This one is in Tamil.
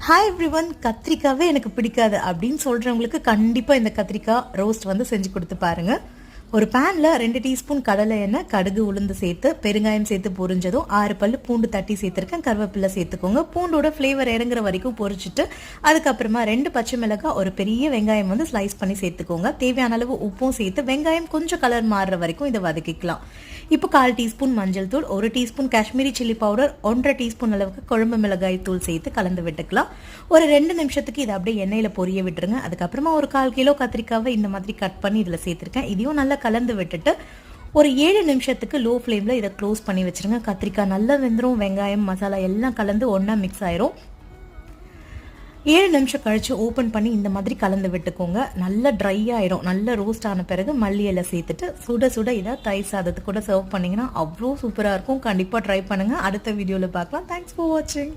ஹாய் எவ்ரி ஒன் கத்திரிக்காவே எனக்கு பிடிக்காது அப்படின்னு சொல்கிறவங்களுக்கு கண்டிப்பாக இந்த கத்திரிக்காய் ரோஸ்ட் வந்து செஞ்சு கொடுத்து பாருங்கள் ஒரு பேனில் ரெண்டு டீஸ்பூன் கடலை எண்ணெய் கடுகு உளுந்து சேர்த்து பெருங்காயம் சேர்த்து பொரிஞ்சதும் ஆறு பல்லு பூண்டு தட்டி சேர்த்துருக்கேன். கருவேப்பிலை சேர்த்துக்கோங்க. பூண்டோட ஃப்ளேவர் இறங்குற வரைக்கும் பொரிச்சிட்டு அதுக்கப்புறமா ரெண்டு பச்சை மிளகாய் ஒரு பெரிய வெங்காயம் வந்து ஸ்லைஸ் பண்ணி சேர்த்துக்கோங்க. தேவையான அளவு உப்பும் சேர்த்து வெங்காயம் கொஞ்சம் கலர் மாறுற வரைக்கும் இதை வதக்கிக்கலாம். இப்போ கால் டீஸ்பூன் மஞ்சள் தூள் ஒரு டீஸ்பூன் காஷ்மீரி சில்லி பவுடர் ஒன்றரை டீஸ்பூன் அளவுக்கு குழம்பு மிளகாய் தூள் சேர்த்து கலந்து விட்டுக்கலாம். ஒரு ரெண்டு நிமிஷத்துக்கு இதை அப்படியே எண்ணெயில் பொரிய விட்டுருங்க. அதுக்கப்புறமா ஒரு கால் கிலோ கத்திரிக்காவை இந்த மாதிரி கட் பண்ணி இதில் சேர்த்துருக்கேன். இதையும் நல்லா கலந்து விட்டுட்டு ஒரு ஏழு நிமிஷத்துக்கு லோ ஃப்ளேமில் இதை க்ளோஸ் பண்ணி வச்சிருங்க. கத்திரிக்காய் நல்லா வெந்துடும் வெங்காயம் மசாலா எல்லாம் கலந்து ஒன்றா மிக்ஸ் ஆயிரும். ஏழு நிமிஷம் கழிச்சு ஓப்பன் பண்ணி இந்த மாதிரி கலந்து விட்டுக்கோங்க. நல்லா ட்ரை ஆயிரும். நல்லா ரோஸ்ட் ஆன பிறகு மல்லி இலை சேர்த்துட்டு சுட சுட இதை தயிர் சாதத்து கூட சர்வ் பண்ணீங்கன்னா அவ்வளோ சூப்பராக இருக்கும். கண்டிப்பாக ட்ரை பண்ணுங்க. அடுத்த வீடியோவில் பார்க்கலாம். தேங்க்ஸ் ஃபார் வாட்சிங்